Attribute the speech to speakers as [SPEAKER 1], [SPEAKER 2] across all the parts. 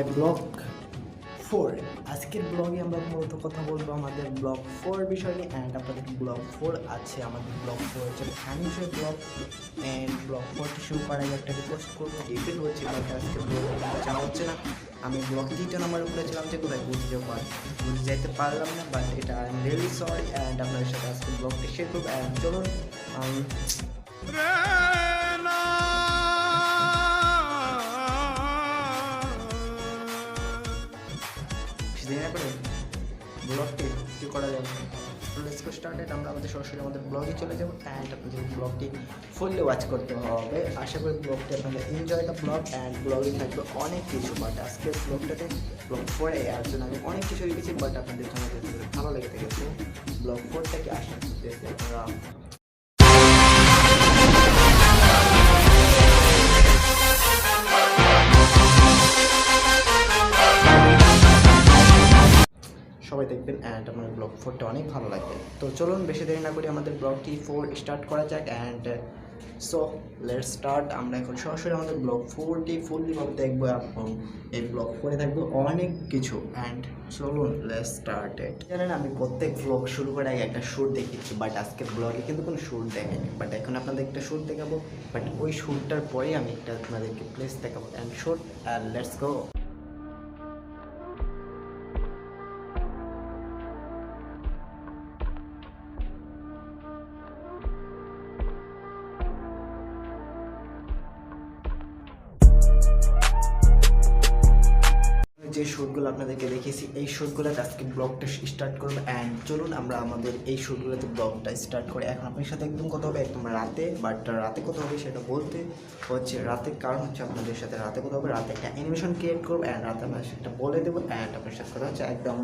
[SPEAKER 1] My blog four আজকের ব্লগে আমরা মূলত কথা বলব আমাদের ব্লগ ফোর বিষয় নিয়ে অ্যান্ড আপনাদের ব্লগ ফোর আছে, আমাদের ব্লগ ফোর হচ্ছে financial blog and blog forty শুরু করার আগে একটা রিকোয়েস্ট করব ইফেল হচ্ছে বাট আজকে ব্লগ যাওয়া হচ্ছে না। আমি ব্লগ তিনটা নাম্বার করেছিলাম যে কোথায় বুঝে যাব বুঝে যাইতে পারলাম না বাট এটা I am really sorry and আপনাদের সাথে আজকে ব্লগটি শেয়ার করব। অ্যান্ড চলুন সেদিন করে ব্লগটি কী করা যাবে স্টার্টেড আমরা আমাদের সরাসরি আমাদের ব্লগে চলে যাব অ্যান্ড আপনাদের ব্লগটি ফুললি ওয়াচ করতে হবে। আশা করি ব্লগটি আপনাদের এনজয় দ্য ব্লগ অ্যান্ড ব্লগে থাকবে অনেক কিছু। বাট আজকের ব্লগটাতে ব্লগ ফোরে এর জন্য আমি অনেক কিছু লিখেছি বাট আপনাদের জন্য ভালো লেগে থাকে। ব্লগ ফোরটাকে আশা করতেছি আপনারা দেখবেন অ্যান্ড আমার ব্লগ ফোরটা অনেক ভালো লাগবে। তো চলুন বেশি দেরি না করে আমাদের ব্লগটি ফোর স্টার্ট করা যাক অ্যান্ড সো লেট স্টার্ট আমরা এখন সরাসরি আমাদের ব্লগ ফোরটি ফুললিভাবে দেখব এবং এই ব্লগ ফোরে থাকব অনেক কিছু। অ্যান্ড চলুন লেট স্টার্ট জানেন, আমি প্রত্যেক ব্লগ শুরু করার আগে একটা শ্যুট দেখিয়েছি বাট আজকের ব্লগে কিন্তু কোনো শ্যুট দেখাইনি। বাট এখন আপনাদের একটা শ্যুট দেখাবো বাট ওই শ্যুটটার পরেই আমি একটা আপনাদেরকে প্লেস দেখাবো। And shoot and let's go যে শ্যুটগুলো আপনাদেরকে দেখিয়েছি, এই শ্যুটগুলোতে আজকে ব্লগটা স্টার্ট করব অ্যান্ড চলুন আমরা আমাদের এই শ্যুটগুলোতে ব্লগটা স্টার্ট করি। এখন আপনার সাথে একদম কথা হবে একদম রাতে বাট রাতে কথা হবে সেটা বলতে হচ্ছে রাতের কারণ হচ্ছে আপনাদের সাথে রাতে কথা হবে, রাতে একটা অ্যানিমেশন ক্রিয়েট করব অ্যান্ড রাতে আমরা সেটা বলে দেবো অ্যান্ড আপনার সাথে কথা হচ্ছে একদম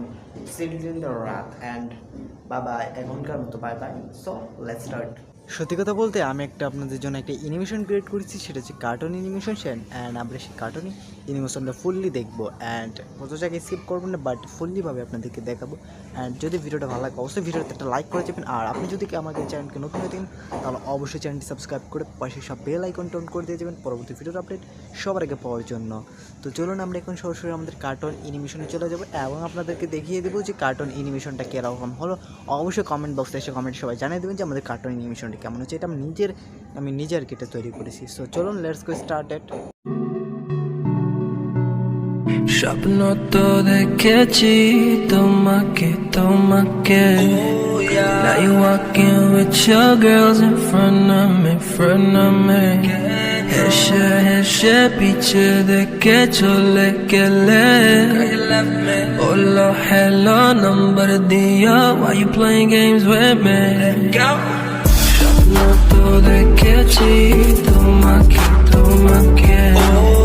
[SPEAKER 1] সিটিজেন রাত অ্যান্ড বাবা, এখনকার মতো bye bye so let start সত্যি কথা বলতে আমি একটা আপনাদের জন্য একটা অ্যানিমেশন ক্রিয়েট করেছি, সেটা হচ্ছে কার্টুন অ্যানিমেশন অ্যান্ড আমরা সেই কার্টুন অ্যানিমেশনটা ফুললি দেখব অ্যান্ড কত জায়গায় স্কিপ করব না বাট ফুললিভাবে আপনাদেরকে দেখাবো। অ্যান্ড যদি ভিডিওটা ভালো লাগে, অবশ্যই ভিডিওতে একটা লাইক করে যাবেন আর আপনি যদি আমাদের চ্যানেলকে নতুন হয়ে থাকেন, তাহলে অবশ্যই চ্যানেলটি সাবস্ক্রাইব করে পাশে সব বেল আইকন টোন করে দিয়ে যাবেন পরবর্তী ভিডিওর আপডেট সবার আগে পাওয়ার জন্য। তো চলুন আমরা এখন সরাসরি আমাদের কার্টুন অ্যানিমেশনে চলে যাব এবং আপনাদেরকে দেখিয়ে দেবো যে কার্টুন অ্যানিমেশনটা কীরকম হলো। অবশ্যই কমেন্ট বক্সে এসে কমেন্ট সবাই জানিয়ে দেবেন যে আমাদের কার্টুন অ্যানিমেশনটা কেমন হচ্ছে। এটা আমি নিজের আমি নিজের কেটে তৈরি করেছি। সো চলুন লেটস গো স্টার্ট এট
[SPEAKER 2] স্বপ্ন তো দেখেছি তোমাকে তোমাকে Now you walking with your girls in front of me, front of me হেসে হেসে পিছে দেখে চলে গেলে বললো hello number দিও Why you playing games with me স্বপ্ন তো দেখেছি তোমাকে তোমাকে Now you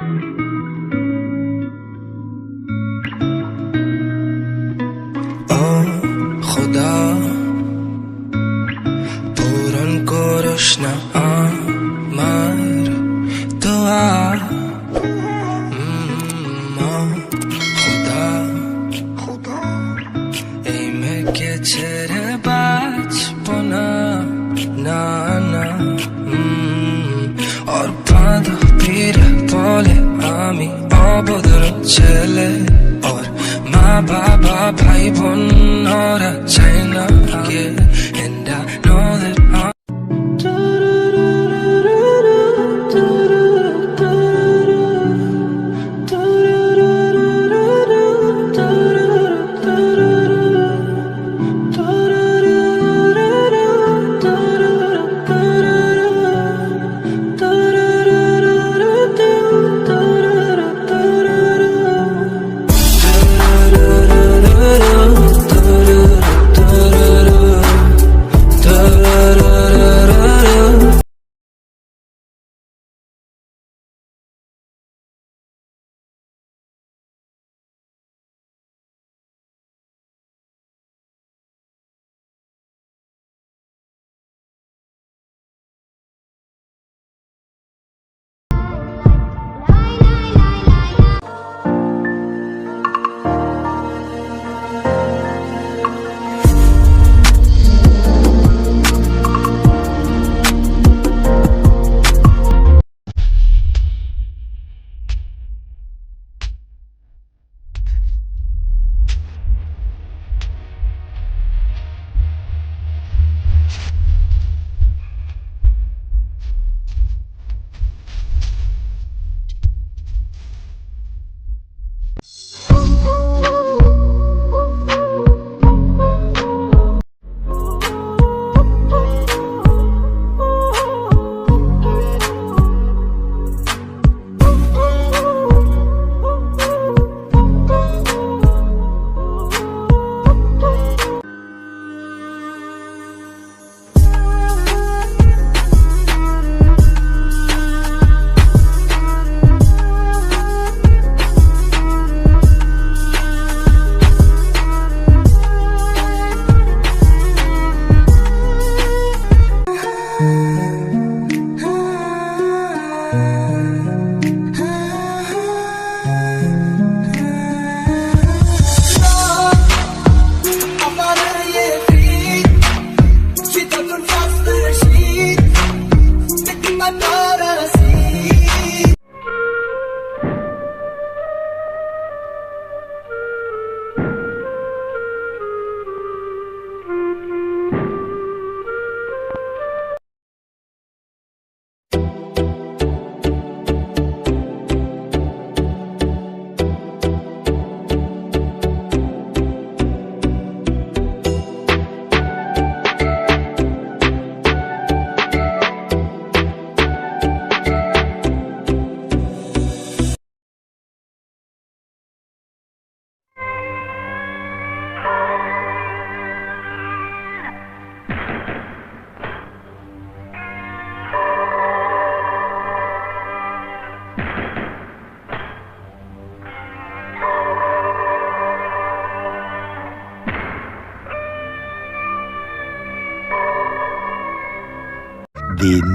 [SPEAKER 2] Música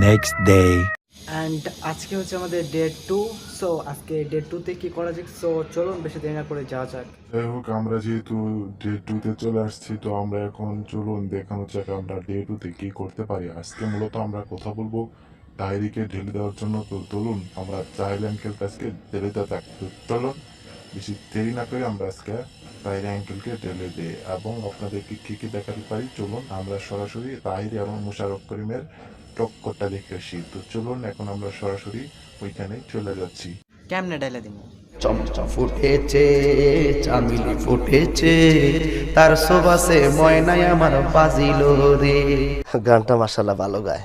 [SPEAKER 2] next day.
[SPEAKER 1] And আজকে হচ্ছে আমাদের ডে টু সো আজকে ডে টুতে কি করা যাক? সো চলুন বেশি দেরি না করে যাওয়া যাক।
[SPEAKER 3] যাই হোক আমরা যেহেতু ডে টুতে চলে আসছি তো আমরা এখন চলুন দেখানো যাক আমরা ডে টুতে কি করতে পারি। আজকে মূলত আমরা কথা বলব ডায়েরিকে ঢেলে দেওয়ার জন্য। তো চলুন আমরা চাইল আজকে ঢেলে দেওয়া যাক। তো চলুন বেশি দেরি না করে আমরা আজকে তাহিরি অ্যাঙ্কেলকে ঢেলে দিই। এবং আপনাদেরকে কী কী দেখাতে পারি? চলুন আমরা সরাসরি তাহিরি এবং মুশারফ করিমের টক্করটা দেখে আসি। তো চলুন এখন আমরা সরাসরি ওইখানে চলে যাচ্ছি।
[SPEAKER 1] কেমনে ডাইলা দিব
[SPEAKER 4] চমচম ফুটেছে চামিলি ফুটেছে তার সোবাসে ময়নাই আমার বাজিল রে। গানটা ভালো গায়।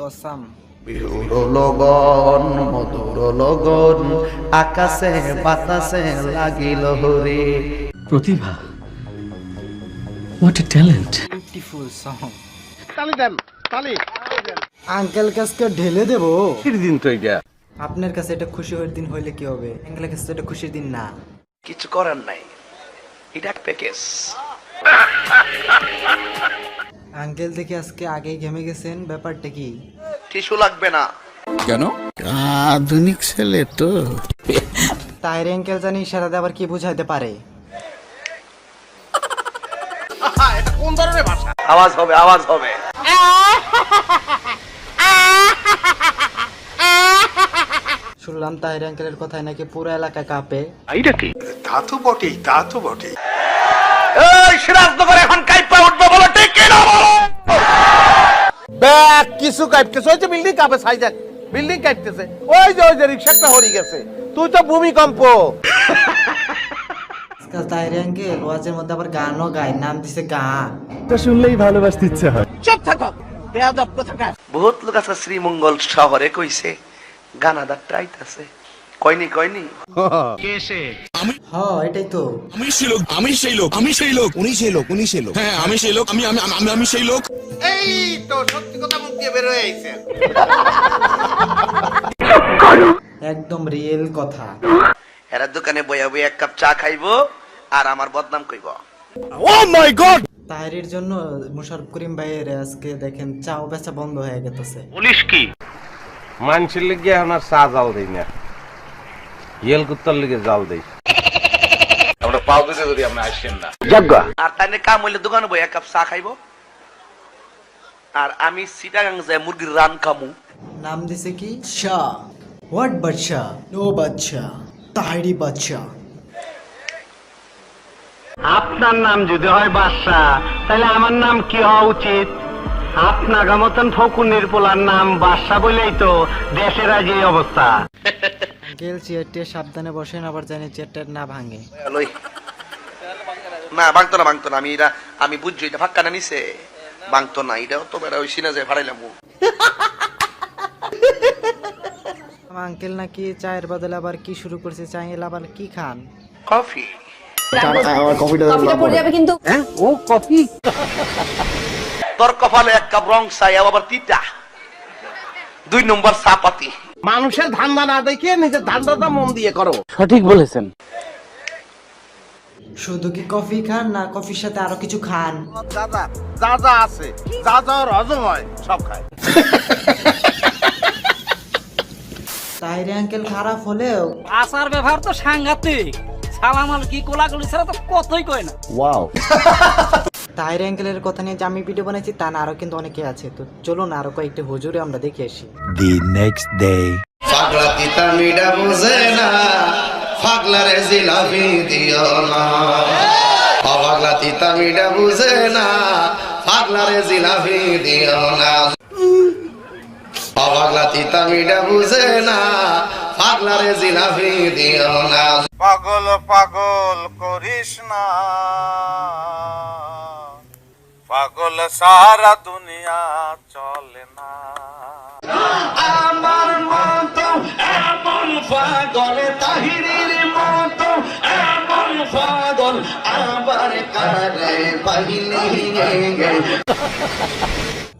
[SPEAKER 1] কসাম।
[SPEAKER 4] বিহুর লগন মধুর লগন আকাশে বাতাসে লাগিল রে।
[SPEAKER 5] Pratibha what a talent
[SPEAKER 1] beautiful song তালি দেন তালি। আঙ্কেল কাছকে ঢেলে দেবো।
[SPEAKER 6] দিন তো এটা
[SPEAKER 1] আপনার কাছে এটা খুশি হওয়ার দিন হইলে কি হবে? আঙ্কেলের কাছে এটা খুশির দিন না।
[SPEAKER 4] কিছু করার নাই। এটা প্যাকেজ।
[SPEAKER 1] আঙ্কেল দেখে আজকে আগেই ঘেমে গেছেন। ব্যাপারটা কি?
[SPEAKER 4] টিস্যু লাগবে না। কেন?
[SPEAKER 7] আধুনিক ছেলে তো।
[SPEAKER 1] তাইরে আঙ্কেল জানি ইশারাতে আবার কি বুঝাইতে পারে।
[SPEAKER 4] আওয়াজ হবে আওয়াজ হবে।
[SPEAKER 1] শুনলাম তাহির আঙ্কেলের কথায় নাকি পুরো এলাকা কাঁপে।
[SPEAKER 4] এই সিরাজনগর এখন কাইপা উঠবো বলো ঠিক কিনা বলো?
[SPEAKER 8] ব্যাগ কিছু কাটতেছে ওই যে বিল্ডিং কাপে সাইজাক বিল্ডিং কাটতেছে ওই যে ওই যে রিক্সাটা হরি গেছে। তুই তো ভূমিকম্প।
[SPEAKER 1] আজকাল তাহির আঙ্কেল ওয়াজের মধ্যে আবার গানও গায় নাম দিছে গান
[SPEAKER 4] বহুত লোক আছে শ্রীমঙ্গল শহরে কইছে গানাদার ট্রাইতাছে কয়নি? কয়নি
[SPEAKER 1] হ এটাই তো।
[SPEAKER 9] আমি সেই লোক আমি সেই লোক আমি সেই লোক উনি সেই লোক উনি সেই লোক। হ্যাঁ আমি সেই লোক আমি আমি আমি আমি সেই লোক।
[SPEAKER 8] এই তো সত্যি কথা মুখ দিয়ে বের হয়ে আইছে
[SPEAKER 1] একদম রিয়েল কথা।
[SPEAKER 4] এরা দোকানে বইয়া বইয়া এক কাপ চা খাইবো আর আমার বদনাম কইব।
[SPEAKER 9] ও মাই গড!
[SPEAKER 1] তাহিরের জন্য মুশারফ করিম ভাইয়ের আজকে দেখেন চাও বেচা বন্ধ হয়ে গেছে
[SPEAKER 8] মানুষের লিগে এখন আর চা জাল দেই না। ইয়েল কুত্তার লিগে জাল দেই।
[SPEAKER 4] আর তাই কাম হইলে দোকানে বইয়া এক কাপ চা খাইবো। আর আমি সিটাগাং যাই মুরগির রান খামু।
[SPEAKER 1] নাম দিছে কি? শাহ। হোয়াট বাদশা নো বাদশা তাহিরি বাদশা
[SPEAKER 10] আপনার নাম যদি হয় বাদশাহ তাহলে আমার নাম কি হওয়া উচিত? আপনার মতন ফকুনের পোলার নাম বাদশাহ বলেই তো দেশের আজ এই অবস্থা।
[SPEAKER 1] গেল চেয়ারটিয়ে সাবধানে বসেন আবার জানি চেয়ারটার না ভাঙে।
[SPEAKER 4] না ভাঙতো না ভাঙতো না আমি এটা আমি বুঝছি এটা ফাক্কা না নিছে? ভাঙতো না এটাও তো বেড়া ওই সিনা যে ফাড়াইলাম
[SPEAKER 1] আমার আঙ্কেল নাকি চায়ের বদলে আবার কি শুরু করছে চায়ের আবার কি খান?
[SPEAKER 4] কফি।
[SPEAKER 11] কফিটা পড়ে যাবে কিন্তু।
[SPEAKER 4] তোর কপালে এক কাপ রং চাই আবার তিতা। দুই নম্বর চাপাতি।
[SPEAKER 8] মানুষের ধান্দা না দেখে নিজের ধান্দাটা মন দিয়ে করো। সঠিক বলেছেন।
[SPEAKER 1] শুধু কি কফি খান না কফির সাথে আরও কিছু খান?
[SPEAKER 8] যা যা আছে। যা হজম হয় সব খায়।
[SPEAKER 1] তাহিরে আঙ্কেল খারাপ হলেও।
[SPEAKER 10] আসার ব্যবহার তো সাংঘাতিক। সালাম আল কি কোলাগুলি ছাড়া তো কতই কয় না।
[SPEAKER 1] তাহিরে আঙ্কেলের কথা নিয়ে যে আমি ভিডিও বানাইছি তা না আরও কিন্তু অনেকে আছে। তো চলুন আরও কয়েকটি হুজুরে আমরা দেখে আসি।
[SPEAKER 12] The next day.
[SPEAKER 4] পাগলা তিতা মিডা বুঝে না পাগলারে জিলাপি দিও না। পাগলা তিতা মিডা বুঝে না পাগলারে জিলাপি দিও না। পাগলা তিতা মিডা বুঝে না পাগলারে জিলাপি দিও না।
[SPEAKER 8] পাগল পাগল করিস না। পাগল সারা দুনিয়া চলে না।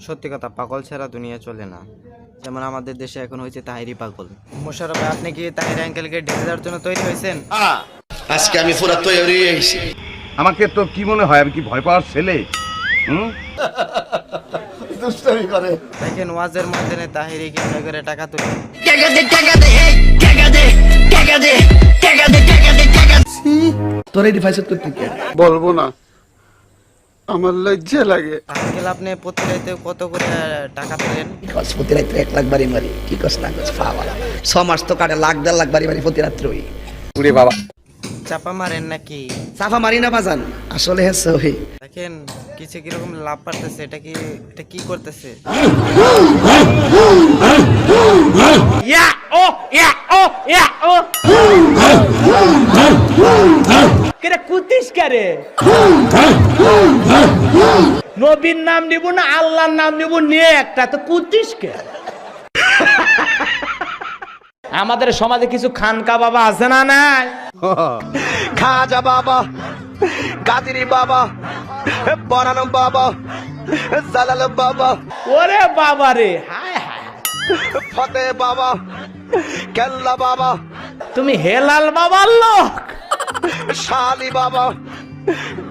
[SPEAKER 1] সত্যি কথা পাগল ছাড়া দুনিয়া চলে না। যেমন আমাদের দেশে এখন হয়েছে তাহিরি পাগল। মোশারফ ভাই, আপনি কি তাহির আঙ্কেলকে ঢেকে দেওয়ার জন্য তৈরি হয়েছেন?
[SPEAKER 4] আজকে আমি পুরা তৈরি হয়েছি।
[SPEAKER 8] আমাকে তো কি মনে হয় আমি কি ভয় পাওয়ার ছেলে? হুম?
[SPEAKER 1] দেখেন ওয়াজের মধ্যে তাহিরি কেমন করে টাকা তুলে।
[SPEAKER 4] তোর এই ডিভাইস করতে কে
[SPEAKER 7] বলব না। আমার লজ্জা লাগে।
[SPEAKER 1] আঙ্কেল আপনি প্রতি রাইতে কত করে টাকা তোলেন?
[SPEAKER 4] কস প্রতি রাত্রে এক লাখ বাড়ি মারি? কি কস না কস ছ মাস তো কাটে লাখ দেড় লাখ বাড়ি মারি প্রতি রাত্রে ওই
[SPEAKER 1] চাপা মারেন নাকি?
[SPEAKER 4] সাফা মারি না বাজান আসলে হেসে ওই
[SPEAKER 1] দেখেন কিছু কীরকম লাভ পারতেছে এটা কি এটা কি করতেছে?
[SPEAKER 10] কেরে কুতিস কারে নবীর নাম নিব না আল্লাহর নাম নিব নিয়ে একটা তো কুতিস কে? আমাদের সমাজে কিছু খানকা বাবা আছে না নাই?
[SPEAKER 4] খাজা বাবা কাদিরি বাবা বরানো বাবা জালাল বাবা।
[SPEAKER 10] ওরে বাবা রে হায় হায়।
[SPEAKER 4] ফতে বাবা কেল্লা বাবা।
[SPEAKER 13] তুমি হেলাল বাবার লোক।
[SPEAKER 4] শালি বাবা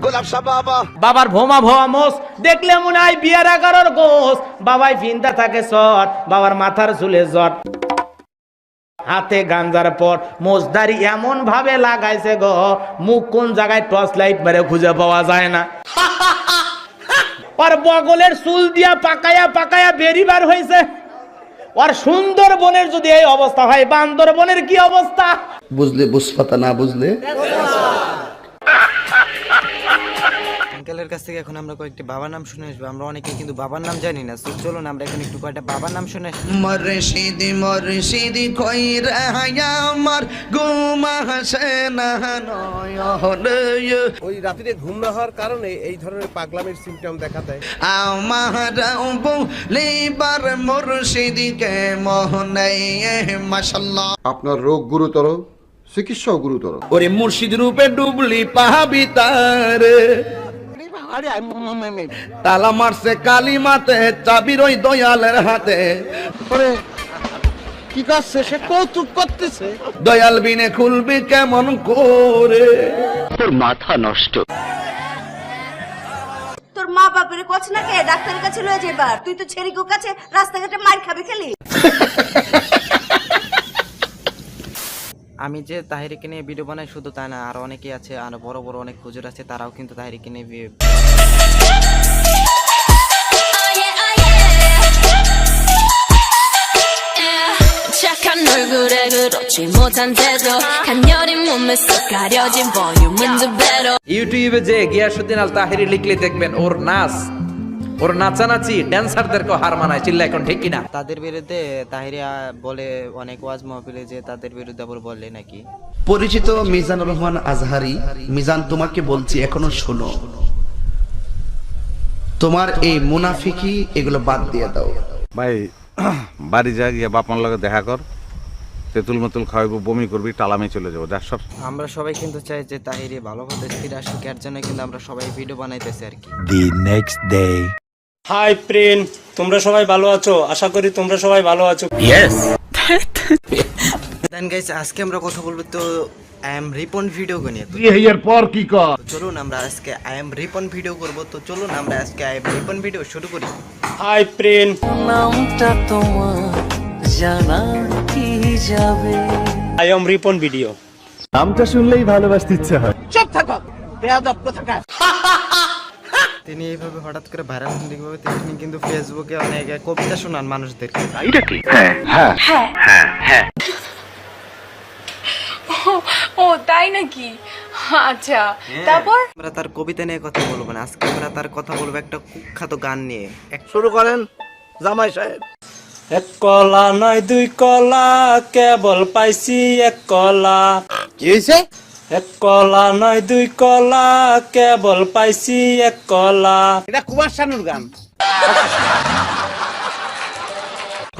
[SPEAKER 4] গোলাপ শাহ বাবা।
[SPEAKER 13] বাবার ভোমা ভোয়া মোস দেখলে মনে হয় বিয়ার এগারোর গোস বাবাই ফিনতা থাকে শট বাবার মাথার চুলে জট। হাতে গাঞ্জার পর মোজদারি এমন ভাবে লাগাইছে গো মুখ কোন জায়গায় টর্চ লাইট মেরে খুঁজে পাওয়া যায় না। ওর বগলের চুল দিয়া পাকায়া পাকায়া বেরিবার হয়েছে ওর সুন্দর বনের যদি এই অবস্থা হয় বান্দর বনের কি অবস্থা?
[SPEAKER 4] বুঝলে বুঝপাতা না বুঝলে?
[SPEAKER 1] আঙ্কেলের কাছ থেকে এখন আমরা কয়েকটি বাবার নাম শুনে আসব। আমরা অনেকে কিন্তু বাবার নাম জানি না। তো চলুন আমরা এখন একটু কয়েকটা বাবার নাম শুনে।
[SPEAKER 4] মরশিদি মরশিদি কই রায়া আমার গুমা হাসেনা নয়নে
[SPEAKER 13] ওই রাত্রিতে ঘুম না হওয়ার কারণে এই ধরনের পাগলামের সিমটম দেখা দেয়।
[SPEAKER 4] আমার বলিবার মুর্শিদিকে মোহনে মাশাল্লাহ।
[SPEAKER 7] আপনার রোগ গুরুতর চিকিৎসাও গুরুতর।
[SPEAKER 4] ওরে মুর্শিদ রূপে ডুবলি পাহাবি তার। তালা মারছে কালী মাতে চাবির ওই দয়ালের হাতে।
[SPEAKER 13] কি করছে? সে কৌতুক করতেছে।
[SPEAKER 4] দয়াল বিনে খুলবি কেমন করে?
[SPEAKER 14] তোর মাথা নষ্ট। মা বাপের কছ না কে? ডাক্তারের কাছে লয়ে যেবার তুই তো ছেড়িকো কাছে রাস্তাঘাটে মার খাবি খেলি।
[SPEAKER 1] আমি যে তাহিরিকে নিয়ে ভিডিও বানাই শুধু তাই না আরো অনেকে আছে আর বড় বড় অনেক হুজুর আছে তারাও কিন্তু তাহিরিকে নিয়ে ভি-
[SPEAKER 2] 착한 얼굴에 그렇지 못한 태도 간녀린 몸에 쏙 가려진 볼륨은 두 배로
[SPEAKER 13] ইউটিউবে যে গিয়াসুদ্দিন আল তাহিরি লিখলে দেখবেন ওর নাচ ওর নাচানাচি ড্যান্সারদেরকে হার মানায় চিল্লা এখন ঠিক কিনা?
[SPEAKER 1] তাদের বিরুদ্ধে তাহিরিয়া বলে অনেক ওয়াজ মহফিলে যে তাদের বিরুদ্ধে আবার বলে নাকি?
[SPEAKER 4] পরিচিত মিজানুর রহমান আজহারি মিজান তোমাকে বলছি এখনও শোনো। তোমার এই মুনাফিকি এগুলো বাদ দিয়ে দাও।
[SPEAKER 6] ভাই বাড়ি যা গিয়ে বাপমার লগে দেখা কর। তেঁতুল মেতুল খাওয়াইবো বমি করবি টালামে চলে যাব দেখ সব।
[SPEAKER 1] আমরা সবাই কিন্তু চাই যে তাহিরি ভালোভাবে ফিরে আসুক এর জন্য কিন্তু আমরা সবাই ভিডিও বানাইতেছি আর কি।
[SPEAKER 12] The next day.
[SPEAKER 15] হাই প্রিন তোমরা সবাই ভালো আছো? আশা করি তোমরা সবাই ভালো আছো।
[SPEAKER 1] দেন গাইস আজকে আমরা কথা বলব তো আই এম রিপন ভিডিও নিয়ে। তো
[SPEAKER 13] এর পর কি কর?
[SPEAKER 1] চলুন আমরা আজকে আই এম রিপন ভিডিও করব। তো চলুন আমরা আজকে আই এম রিপন ভিডিও শুরু করি।
[SPEAKER 15] হাই প্রিন
[SPEAKER 2] নামটা তোমার জানা কি যাবে?
[SPEAKER 15] আই এম রিপন ভিডিও
[SPEAKER 1] তিনি এইভাবে হঠাৎ করে ভাইরাল হন তিনি কিন্তু ফেসবুকে অনেক কবিতা শোনান মানুষদেরকে
[SPEAKER 14] ও তাই নাকি? আচ্ছা তারপর?
[SPEAKER 1] আমরা তার কবিতা নিয়ে কথা বলব না। আজকে আমরা তার কথা বলব একটা কুখ্যাত গান নিয়ে। এক
[SPEAKER 13] শুরু করেন জামাই সাহেব। এক কলা নয় দুই কলা কেবল পাইছি এক কলা।
[SPEAKER 4] কি হয়েছে
[SPEAKER 13] এক কলা নয় দুই কলা কেবল পাইছি এক কলা। এটা কুমার শানুর গান।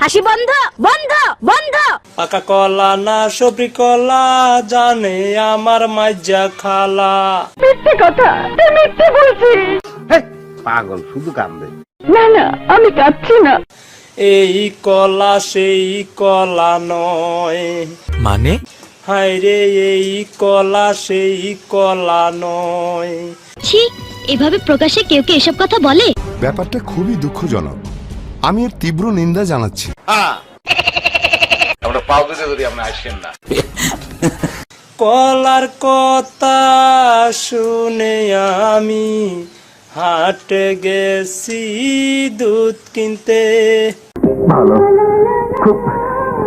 [SPEAKER 14] হাসি বন্ধ বন্ধ বন্ধ।
[SPEAKER 13] পাকা কলা না সবরি কলা জানে আমার মাইজা খালা।
[SPEAKER 14] মিথ্যে কথা তুই মিথ্যে বলছিস।
[SPEAKER 6] পাগল শুধু কান্দে
[SPEAKER 14] না না আমি কাঁদছি না।
[SPEAKER 13] এই কলা সেই কলা নয়।
[SPEAKER 12] মানে?
[SPEAKER 13] হায় রে এই কলা সেই কলা নয়।
[SPEAKER 14] ছি এভাবে প্রকাশ্যে কেউ কি এসব কথা বলে?
[SPEAKER 3] ব্যাপারটা খুবই দুঃখজনক। আমি এর তীব্র নিন্দা জানাচ্ছি।
[SPEAKER 13] কলার কথা শুনে আমি হাটে গেছি দুধ কিনতে। ভালো। খুব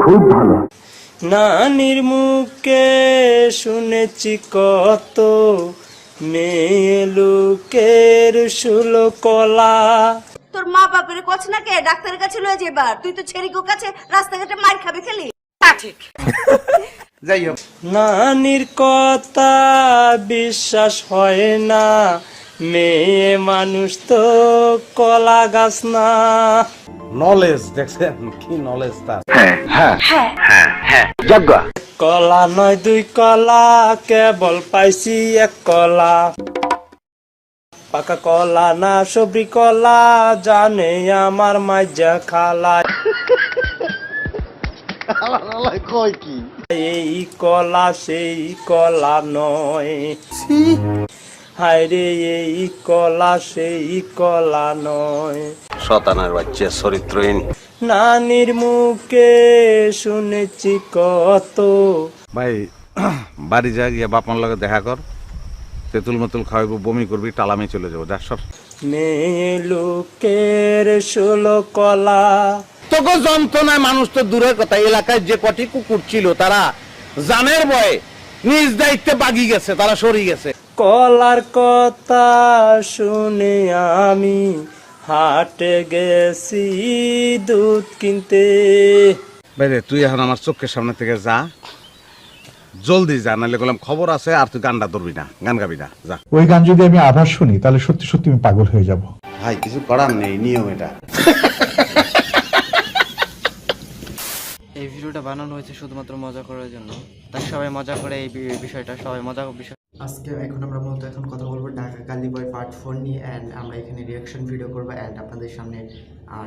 [SPEAKER 13] খুব ভালো। নানির মুখে শুনেছি কত মেয়ে লোকের শুলো কলা।
[SPEAKER 14] তোর মা বাপের কছ না কে? ডাক্তারের কাছে লয়ে যেবার তুই তো ছেড়িকো কাছে রাস্তাঘাটে মার খাবে খেলি। ঠিক।
[SPEAKER 4] যাই হোক।
[SPEAKER 13] নানির কথা বিশ্বাস হয় না মেয়ে মানুষ তো কলা গাছ না।
[SPEAKER 6] নলেজ দেখছেন? কি নলেজ তার?
[SPEAKER 13] কলা নয় দুই কলা কেবল পাইছি এক কলা। পাকা কলা না সবরি কলা জানে আমার মাইজা খালা।
[SPEAKER 7] কয় কি?
[SPEAKER 13] এই কলা সেই কলা নয়। হায় রে এই কলা সেই কলা নয়।
[SPEAKER 6] শতানের বাচ্চা চরিত্রহীন।
[SPEAKER 13] নানির মুখে শুনেছি কত।
[SPEAKER 6] ভাই বাড়ি যা গিয়ে বাপমার লগে দেখা কর। তেঁতুল মতুল খাওয়াইবো বমি করবি টালামে চলে যাব যা সর
[SPEAKER 13] মেয়ে লোকের ষোলো কলা।
[SPEAKER 15] তোকে যন্ত্রণায় মানুষ তো দূরের কথা এলাকায় যে কটি কুকুর ছিল তারা জানের ভয়ে নিজ দায়িত্বে বাগি গেছে তারা সরি গেছে।
[SPEAKER 13] কলার কথা শুনে আমি হাটে গেছি দুধ কিনতে।
[SPEAKER 6] বাইরে তুই এখন আমার চোখের সামনে থেকে যা। জলদি যা নাহলে বললাম খবর আছে আর তুই গানটা ধরবি না গান গাবি না যা।
[SPEAKER 3] ওই গান যদি আমি আবার শুনি তাহলে সত্যি সত্যি আমি পাগল হয়ে যাব।
[SPEAKER 6] ভাই কিছু করার নেই নিয়ম এটা
[SPEAKER 1] এই ভিডিওটা বানানো হয়েছে শুধুমাত্র মজা করার জন্য। তাই সবাই মজা করে এই বিষয়টা, সবাই মজা বিষয় আজকে এখন আমরা মূলত এখন কথা বলব ঢাকা কালীবয় পার্ট ফোর নিয়ে অ্যান্ড আমরা এখানে রিয়াকশন ভিডিও করব অ্যান্ড আপনাদের সামনে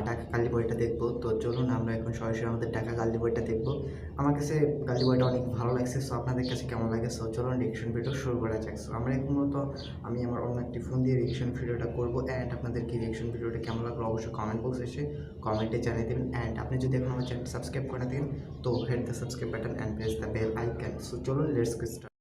[SPEAKER 1] ঢাকা কালীবয়টা দেখব। তো চলুন আমরা এখন সরাসরি আমাদের ঢাকা কালীবয়টা দেখব। আমার কাছে কালী বইটা অনেক ভালো লাগছে সো আপনাদের কাছে কেমন লাগে? সো চলুন রিয়াকশন ভিডিও শুরু করা যাক। সো আমরা এখন মূলত আমি আমার অন্য একটি ফোন দিয়ে রিয়াকশন ভিডিওটা করব অ্যান্ড আপনাদের কি রিয়াকশন ভিডিওটা কেমন লাগল অবশ্যই কমেন্ট বক্সে এসে কমেন্টে জানিয়ে দেবেন। অ্যান্ড আপনি যদি এখন আমার চ্যানেল সাবস্ক্রাইব করে থাকেন, তো head the subscribe button and press the bell icon so চলুন লেটস গেট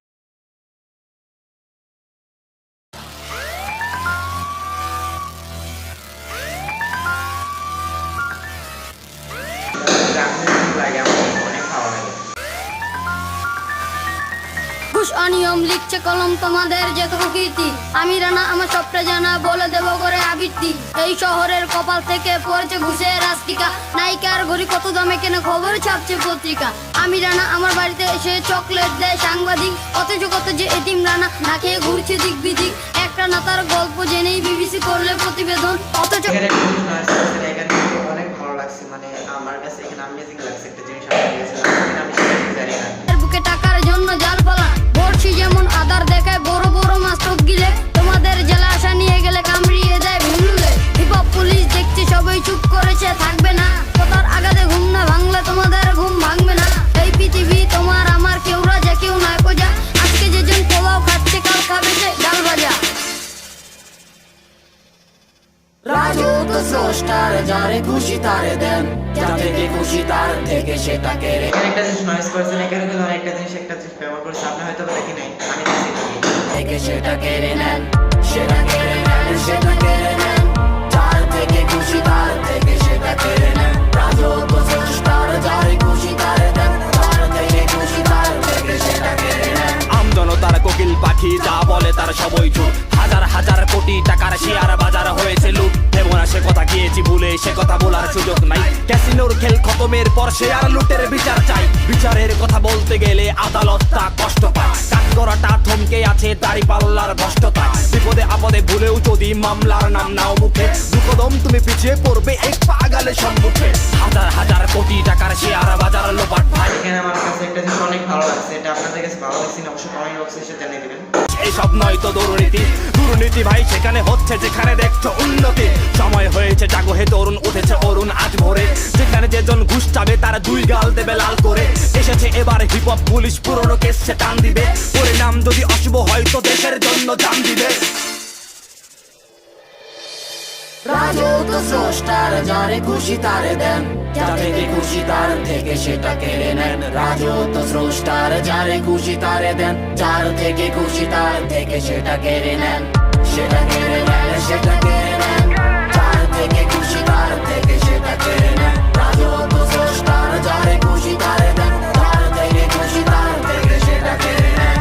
[SPEAKER 14] লিখছে কলম তোমাদের যে কীর্তি আমি রানা, আমার সবটা জানা, বলে দেব করে আবৃত্তি। এই শহরের কপাল থেকে পড়েছে ঘুষের রাস্তিকা। নায়িকার ঘড়ি কত দামে কেন খবর ছাপছে পত্রিকা। আমি রানা, আমার বাড়িতে এসে চকলেট দেয় সাংবাদিক। অথচ কত যে এটিম রানা, না খেয়ে ঘুরছে দিক বিদিক একটা না তার গল্প জেনেই বিবিসি করলে প্রতিবেদন। অথচ
[SPEAKER 2] তো স্রষ্টার যারে খুশি তারে দেন। যা থেকে খুশি তার থেকে সেটা কেড়ে
[SPEAKER 1] একটা জিনিস নয়েজ করছেন এখানে কিন্তু একটা জিনিস একটা জিনিস ব্যবহার করছে। আপনি হয়তো দেখি নাই? আমি দেখি
[SPEAKER 2] থেকে সেটা কেড়ে নেন সেটা কেড়ে নেন সেটা কেড়ে নেন। তার থেকে খুশি তার থেকে সেটা কেড়ে নেন। রাজত্ব স্রষ্টার যারে নেন
[SPEAKER 15] আমজনতার কোকিল পাখি, যা বলে তার সবই ঝুট। হাজার হাজার কোটি টাকার শেয়ার বাজার হয়েছে লুট। এবং সে কথা গিয়েছি ভুলে, সে কথা বলার সুযোগ নাই। ক্যাসিনোর খেল খতমের পর আর লুটের বিচার চাই। বিচারের কথা বলতে গেলে আদালতটা কষ্ট পায়। কাজ করাটা থমকে আছে পাল্লার বিপদে আপদে ভুলেও যদি মামলার নাম নাও মুখে, দুকদম তুমি পিছিয়ে পড়বে এক পাগালে সম্মুখে। হাজার হাজার কোটি টাকার শেয়ার বাজার লোপাট ভাই।
[SPEAKER 1] আমার কাছে একটা জিনিস অনেক ভালো লাগছে, এটা আপনাদের কাছে ভালো লাগছে না? অবশ্যই কমেন্ট
[SPEAKER 15] এইসব নয় তো দুর্নীতি। দুর্নীতি ভাই সেখানে হচ্ছে, যেখানে দেখছ উন্নতি। সময় হয়েছে, জাগো হে তরুণ, উঠেছে অরুণ আজ ভোরে। যেখানে যেজন ঘুষ চাবে, তারা দুই গাল দেবে লাল করে। এসেছে এবার হিপ হপ পুলিশ পুরনো কেসে টান দিবে। পরিণাম যদি অশুভ হয়, তো দেশের জন্য জান দিবে।
[SPEAKER 2] রাজু তো স্রষ্টার যারে খুশি তারে দেন। যা থেকে খুশি তার থেকে সেটা কেড়ে নেন। রাজু তো স্রষ্টার যারে খুশি তারে দেন। যার থেকে খুশি তার থেকে সেটা কেড়ে নেন। সেটা কেড়ে নেন সেটা কেড়ে নেন। যার থেকে খুশি তার থেকে সেটা কেড়ে নেন। রাজু তো স্রষ্টার যারে খুশি তারে দেন। যার থেকে খুশি তার থেকে সেটা কেড়ে নেন।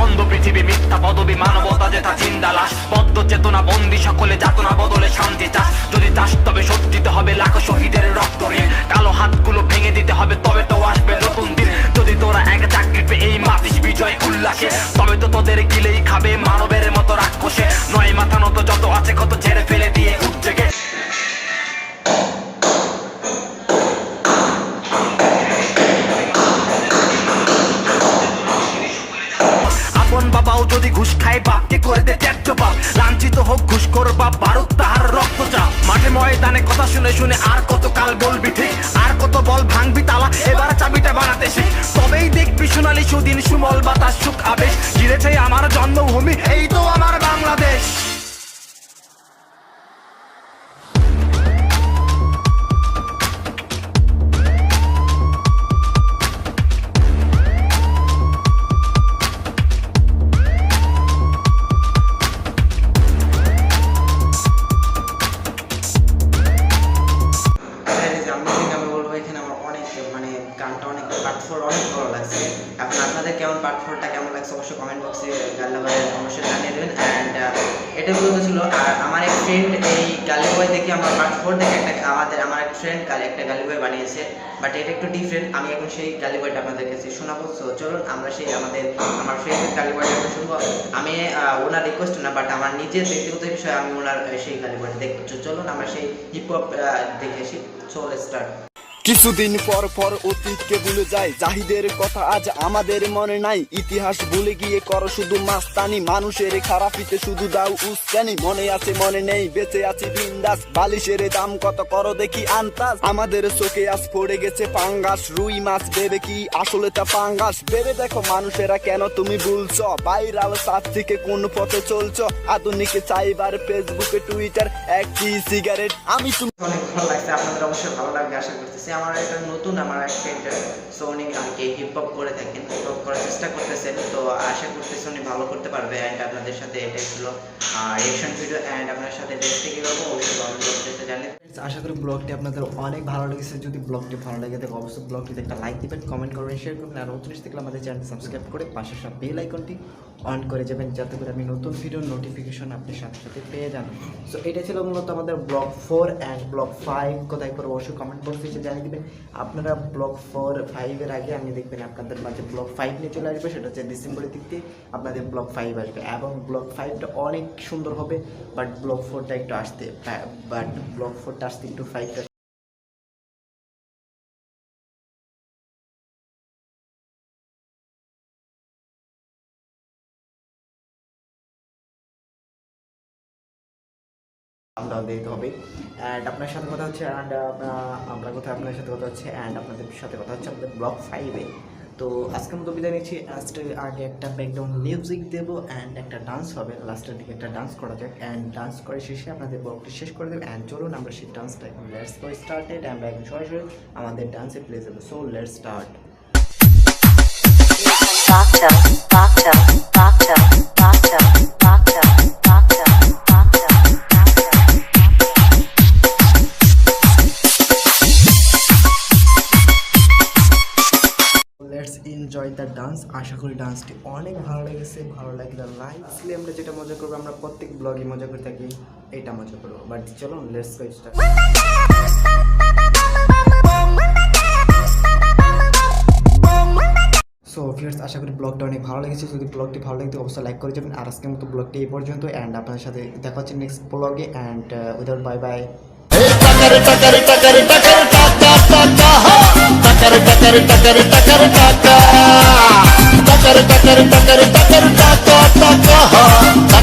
[SPEAKER 15] অন্ধ পৃথিবী মিথ্যা পদবী মানবতা যেথা চিন্তা লাশ। বদ্ধ চেতনা বন্দি, সকলে যাতনা বদলে শান্তি চাস যদি চাস তবে সত্যিতে হবে লাখো শহীদের রক্ত ঋণ। কালো হাতগুলো ভেঙে দিতে হবে, তবে তো আসবে নতুন দিন। যদি তোরা এক চাকরি পে এই মাতিস বিজয় উল্লাসে, তবে তো তোদের গিলেই খাবে মানবের মতো রাক্ষসে। নয় মাথা নত যত আছে, কত ছেড়ে ফেলে দিয়ে উঠছে যদি ঘুষ খায় বাপকে করে দে ত্যায্য বাপ লাঞ্ছিত হোক, ঘুষ কর বাপ ভারত তাহার রক্ত চাপ মাঠে ময়দানে কথা শুনে শুনে আর কত কাল বলবি ঠিক? আর কত বল ভাঙবি তালা? এবার চাবিটা বানাতে শিখ তবেই দেখবি সোনালি সুদিন সুমল বাতাস সুখ আবেশ। ঘিরেছে আমার জন্মভূমি, এই তো আমার বাংলাদেশ।
[SPEAKER 1] ডিফারেন্ট আমি এখন সেই গালিবয়টা আপনাদের কাছে শোনাবো। সো চলুন, আমরা সেই আমাদের, আমার ফ্রেন্ডের গালিবয়টা শুনব। আমি ওনার রিকোয়েস্ট না বাট আমার নিজের ব্যক্তিগত বিষয়ে আমি ওনার সেই গালিবয়টা দেখব। চলুন, আমরা সেই হিপ হপ দেখে আসি। চল স্টার্ট
[SPEAKER 16] কিছুদিন পর পর অতীতকে ভুলে যায় জাহিদের কথা আজ আমাদের মনে নাই। ইতিহাস ভুলে গিয়ে করো শুধু মাস্তানি। মানুষের খারাপিতে শুধু দাও উস্কানি। মনে আছে, মনে নেই, বেঁচে আছি বিন্দাস। বালিশের দাম কত করো দেখি আন্তাজ আমাদের চোখে আজ পড়ে গেছে পাঙ্গাস। রুই মাছ ভেবে কি আসলে তা পাঙ্গাস? ভেবে দেখো মানুষেরা কেন তুমি ভুলছ? বাইরাল সাত থেকে কোন পথে চলছো? আধুনিকে চাইবার ফেসবুকে, টুইটার, একটি সিগারেট। আমি তুমি
[SPEAKER 1] অনেক ভালো লাগছে, আপনাদের অবশ্যই ভালো লাগবে, আশা করতেছি। আমার একটা নতুন, আমার এক ফ্রেন্ড সো উনি আর কি হিপ হপ করে থাকেন হিপ হপ করার চেষ্টা করতেছেন। তো আশা করতেছি উনি ভালো করতে পারবে অ্যান্ড আপনাদের সাথে এটা ছিল রিয়েকশন ভিডিও অ্যান্ড আপনার সাথে দেখতে কি করব অবশ্যই কমেন্ট বক্সে জানিয়ে আশা করি ব্লগটি আপনাদের অনেক ভালো লেগেছে। যদি ব্লগটি ভালো লাগে থাকে অবশ্যই ব্লগটিতে একটা লাইক দিবেন কমেন্ট করবেন শেয়ার করবেন। আর নতুন দেখলে আমাদের চ্যানেল সাবস্ক্রাইব করে পাশে সব বেল আইকনটি অন করে যাবেন, যাতে করে আমি নতুন ভিডিওর নোটিফিকেশন আপনি সাথে সাথে পেয়ে যান। সো এটা ছিল মূলত আমাদের vlog four and vlog five কোথায় করে অবশ্যই কমেন্ট বক্সে জানিয়ে দিবেন আপনারা ব্লক ফোর ফাইভের আগে আপনি দেখবেন আপনাদের মাঝে ব্লক ফাইভ নিয়ে চলে আসবে, সেটা হচ্ছে ডিসেম্বরের দিক দিয়ে আপনাদের ব্লক ফাইভ আসবে। এবং ব্লক ফাইভটা অনেক সুন্দর হবে বাট ব্লক ফোরটা একটু আসতে বাট ব্লক ফোরটা আসতে একটু ফাইভটা আমরা দিতে হবে। অ্যান্ড আপনার সাথে কথা হচ্ছে অ্যান্ড আমরা কথা আপনার সাথে কথা হচ্ছে অ্যান্ড আপনাদের সাথে কথা হচ্ছে আমাদের ব্লক ফাইভে তো আজকের মতো বিদায় নিচ্ছি লাস্টের আগে একটা ব্যাকগ্রাউন্ড মিউজিক দেবো অ্যান্ড একটা ডান্স হবে। লাস্টের দিকে একটা ডান্স করা যাক অ্যান্ড ডান্স করে শেষে আপনাদের ব্লগটি শেষ করে দেবো। অ্যান্ড চলুন আমরা সেই ডান্সটা এখন লেটস গো স্টার্টেড আমরা এখন সরাসরি আমাদের ডান্সে প্লে যাব so let's start
[SPEAKER 17] Baka, baka, baka, baka, baka,
[SPEAKER 1] করি ডান্সটি অনেক ভালো লেগেছে ভালো লাগলে লাইভসলি আমরা যেটা মজা করব আমরা প্রত্যেক ব্লগে মজা করে থাকি এটা মজা করব বাট চলো লেটস গো স্টার্ট সো ফিয়ার্স আশা করি ব্লগটা অনেক ভালো লেগেছে যদি ব্লগটি ভালো লাগে অবশ্যই লাইক করে যাবেন আর আজকের মতো ব্লগটি এই পর্যন্ত অ্যান্ড আপনার সাথে দেখা হচ্ছে নেক্সট ব্লগে অ্যান্ড উইদাউট বাই বাই
[SPEAKER 4] টাকার টাকার টাকার টাকার টাকা টাকা